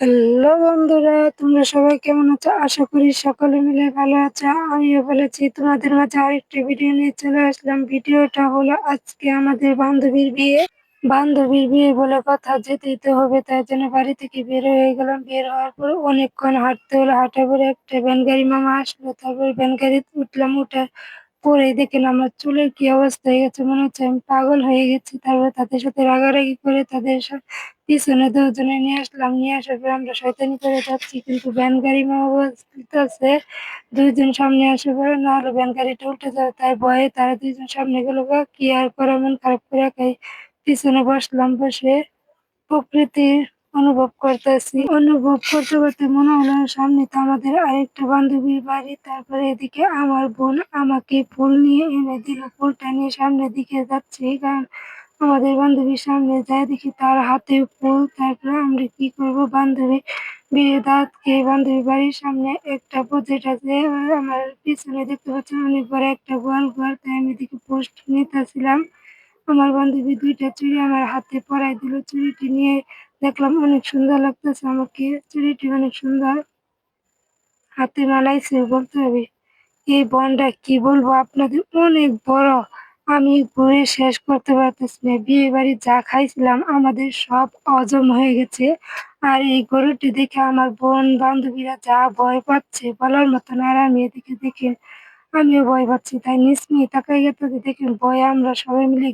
Hello বন্ধুরা, তোমরা সবাই কেমন আছো? আশা করি সকলে মিলে ভালো আছো। আমিও বলেছি তোমাদের মাঝে আরেকটি ভিডিও নিয়ে চলে আসলাম। ভিডিওটা হলো আজকে আমাদের বান্ধবীর বিয়ে। বান্ধবীর বিয়ে বলে কথা যেতেই তো হবে, তাই জন্য বাড়ি থেকে বের হয়ে গেলাম। বের হওয়ার পর অনেকক্ষণ হাঁটতে হলো, হাঁটার পরে একটা ভ্যান গাড়ি মামা আসলো। তারপর ভ্যান গাড়িতে উঠলাম উঠার পরে দেখেন আমার চুলের কি অবস্থা হয়ে গেছে, মনে হচ্ছে আমি পাগল হয়ে গেছি। তারপরে তাদের সাথে রাগারাগি করে তাদের পিছনে দুজনে নিয়ে আসলাম, নিয়ে আসার পর আমরা শয়তানি করে যাচ্ছি, কিন্তু ভ্যান গাড়ি মা বলতেছে দুইজন সামনে আসার পরে না হলে ভ্যান গাড়িটা উল্টে যাবে, তাই ভয়ে তারা দুইজন সামনে গেল কি আর করা, মন খারাপ করে একাই পিছনে বসলাম বসে। প্রকৃতির অনুভব করতেছি। অনুভব করতে করতে মনে হলো সামনে তো আমাদের আরেকটা বান্ধবীর বাড়ি, তারপরে এদিকে আমার বোন আমাকে ফুল নিয়ে এনে দিল, ফুলটা নিয়ে সামনের দিকে যাচ্ছে। কারণ আমাদের বান্ধবীর সামনে যায় দেখি তার হাতে ফুল। তারপরে আমরা কি করব? বান্ধবী বিয়ে দাঁত খেয়ে বান্ধবী বাড়ির সামনে একটা প্রজেক্ট আছে, আমার পিছনে দেখতে পাচ্ছি অনেক বড় একটা গোয়াল ঘর, তাই আমি এদিকে পোস্ট নিতেছিলাম। আমার বান্ধবী দুইটা চুড়ি আমার হাতে পরাই দিল, চুড়িটি নিয়ে দেখলাম অনেক সুন্দর লাগতেছে আমাকে। চুড়িটি অনেক সুন্দর। হাতে মানাইছে বলতে হবে। এই বনটা কি বলব? আপনাদের অনেক বড়। আমি ঘুরে শেষ করতে পারতেছি না। বিয়ে বাড়ি যা খাইছিলাম, আমাদের সব অজম হয়ে গেছে। আর এই গরুটি দেখে আমার বোন বান্ধবীরা যা ভয় পাচ্ছে বলার মতন আর আমি এদিকে দেখে আমিও ভয় পাচ্ছি, তাই নিসমি তাকাই গেতে দেখেন, ভয়ে আমরা সবাই মিলে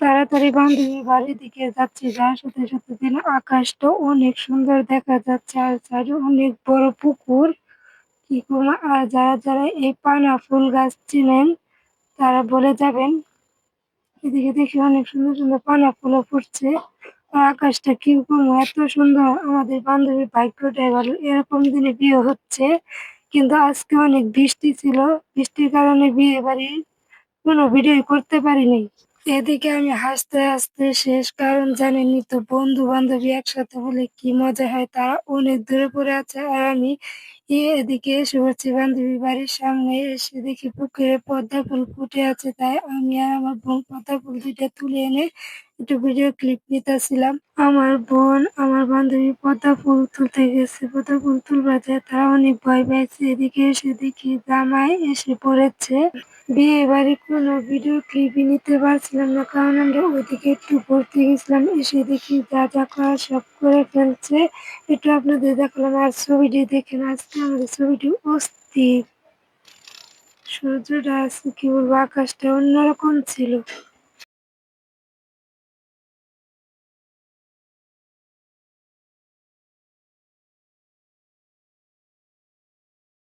তাড়াতাড়ি বান্ধবীর বাড়ির দিকে যাচ্ছি, যার সাথে সাথে দিন আকাশটা অনেক সুন্দর দেখা যাচ্ছে, আর চারি অনেক বড় পুকুর। কি করব? আর যারা যারা এই পানা ফুল গাছ চিনেন, তারা বলে যাবেন, এদিকে দেখি অনেক সুন্দর সুন্দর পানা ফুলও ফুটছে। আর আকাশটা কীরকম এত সুন্দর। আমাদের বান্ধবীর ভাগ্যটাই ভালো এরকম দিনে বিয়ে হচ্ছে। কিন্তু আজকে অনেক বৃষ্টি ছিল। বৃষ্টির কারণে বিয়ে বাড়ির কোনো ভিডিও করতে পারিনি। এদিকে আমি হাসতে হাসতে শেষ, কারণ জানেনি তো বন্ধু বান্ধবী একসাথে বলে কি মজা হয়, তারা অনেক দূরে পড়ে আছে আর আমি এদিকে এসে পড়ছি। বান্ধবী বাড়ির সামনে এসে দেখি পুকুরে পদ্মা ফুল ফুটে আছে, তাই আমি আর আমার বোন পদ্মা ফুল দুইটা তুলে এনে একটু ভিডিও ক্লিপ নিতেছিলাম। আমার বোন, আমার বান্ধবী পদ্মা ফুল তুলতে গেছে। পদ্মা ফুল তুলবার যায় তারা অনেক ভয় পাইছে। এদিকে এসে দেখি জামাই এসে পড়েছে। বিয়ে বাড়ি কোনো ভিডিও ক্লিপই নিতে পারছিলাম না, কারণ আমরা ওইদিকে একটু ঘুরতে গেছিলাম। এসে দেখি যা যা করা সব করে ফেলছে। একটু আপনাদের দেখলাম, আর ছবিটি দেখেন, আজকে আমাদের ছবিটি অস্থির। সূর্যটা আছে কি বলব, আকাশটা অন্যরকম ছিল।